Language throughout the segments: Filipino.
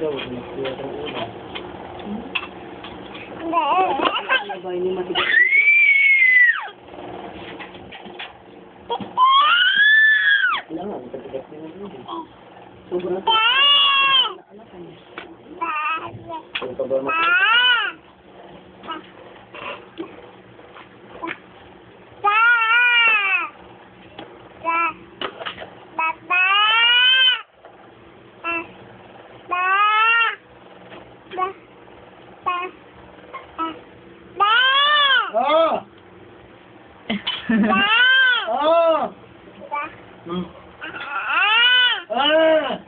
daw, nagkuha ng Sobrang matigas. Ano? Oo. Hmm. Ah.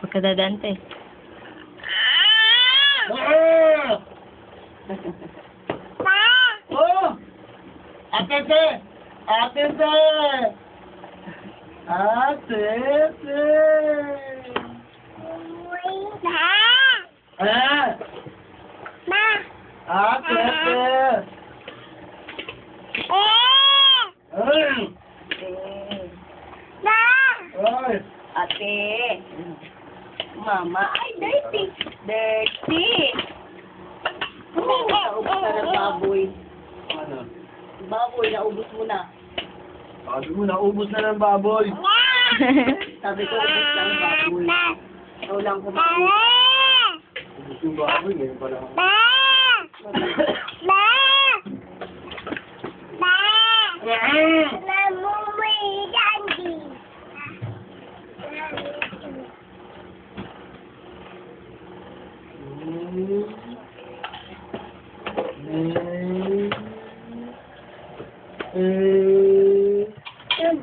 Pagkadadante. Ah! Oh! Atente! Atente! Atente! Atete! Ah! Atete! Ay! Ay! Ate. Mama. Ay, dirty. Dirty. Naubos na ng baboy. Ano? Baboy, naubos mo na. Sabi mo, naubos na ng baboy. Sabi ko, ubos na ng baboy. Ikaw lang ko. Mama! Gusto ba ako yun? Pala ako. Mm.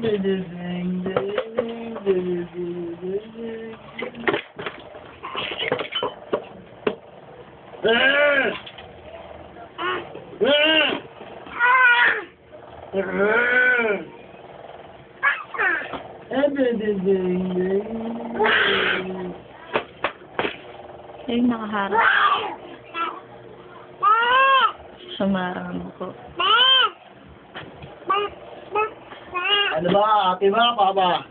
Mm-hmm. Ay, nakaharap. Sumarang ko. Ano ba? Ate ba? Papa?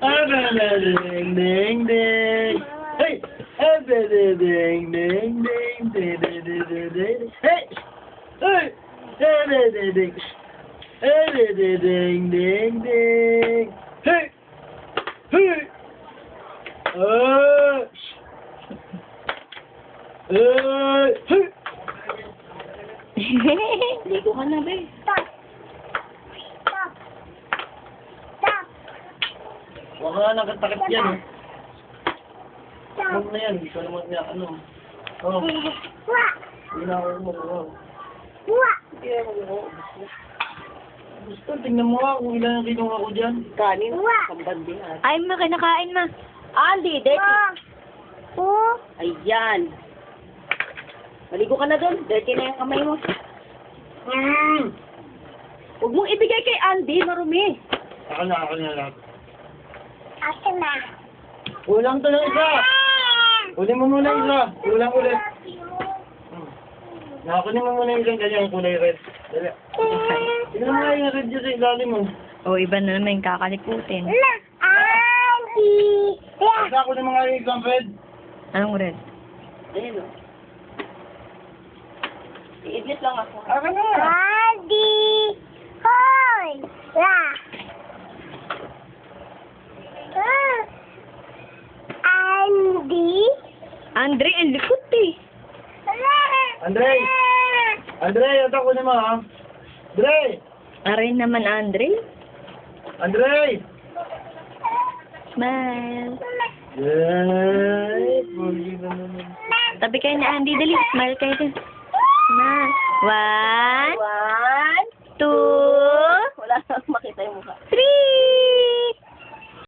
Ding, ding, ding. Ligo ka na, be. Stop! Stop! Stop! Huwag ka na nakatakip yan, eh. Huwag na yan, hindi ko naman niya, ano. Oh, hindi na ako mo, oh. Hindi ako mo, Gusto, tingnan mo nga kung ilan ang kinuha ko dyan. Kanin. Sambal din ah. Ay, ma, kinakain, ma. Andy, dirty. Ayan. Maligo ka na doon. Dirty na yung kamay mo. Mm! Huwag mong ibigay kay Andy, marumi. Ako na, ako na lang. Kulang to ng isa. Kunin mo muna isa. Kulang ulit. Hmm. Nakakunin mo muna yung ganyan yung kulay red. Dali. Tingnan mo nga yung red dyan sa ilalim mo. O, iba na naman yung kakalikutin. Basta kunin mo nga yung isang red. Anong red? Ayun o. I-idlit lang ako. Ako na. Andre, ang likot eh. Andre! Andre, ito kunin mo ha. Andre! Aray naman, Andre. Andre! Smile. Yay! Pogi na naman. Tabi kayo ni Andy, dali. Smile kayo din. Smile. One, One. two, Wala nang makita yung mukha.